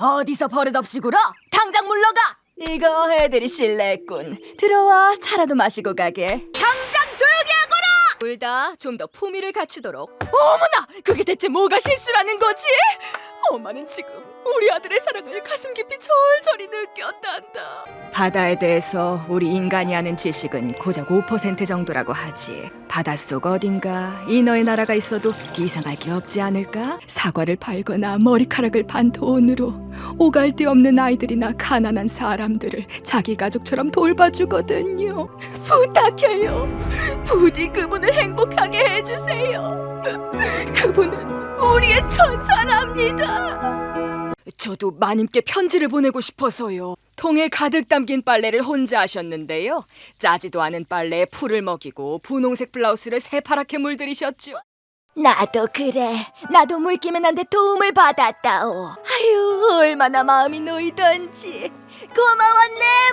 어디서 버릇없이 굴어? 당장 물러가! 이거 애들이 실례했군. 들어와 차라도 마시고 가게. 당장 조용히 하거라! 둘 다 좀 더 품위를 갖추도록. 어머나! 그게 대체 뭐가 실수라는 거지? 엄마는 지금 우리 아들의 사랑을 가슴 깊이 절절히 느꼈단다. 바다에 대해서 우리 인간이 아는 지식은 고작 5% 정도라고 하지. 바닷속 어딘가 인어의 나라가 있어도 이상할 게 없지 않을까? 사과를 팔거나 머리카락을 판 돈으로 오갈 데 없는 아이들이나 가난한 사람들을 자기 가족처럼 돌봐주거든요. 부탁해요. 부디 그분을 행복하게 해주세요. 그분은 우리의 천사랍니다. 저도 마님께 편지를 보내고 싶어서요. 통에 가득 담긴 빨래를 혼자 하셨는데요. 짜지도 않은 빨래에 풀을 먹이고 분홍색 블라우스를 새파랗게 물들이셨죠. 나도 그래. 나도 물기면한테 도움을 받았다오. 아유, 얼마나 마음이 놓이던지. 고마웠네.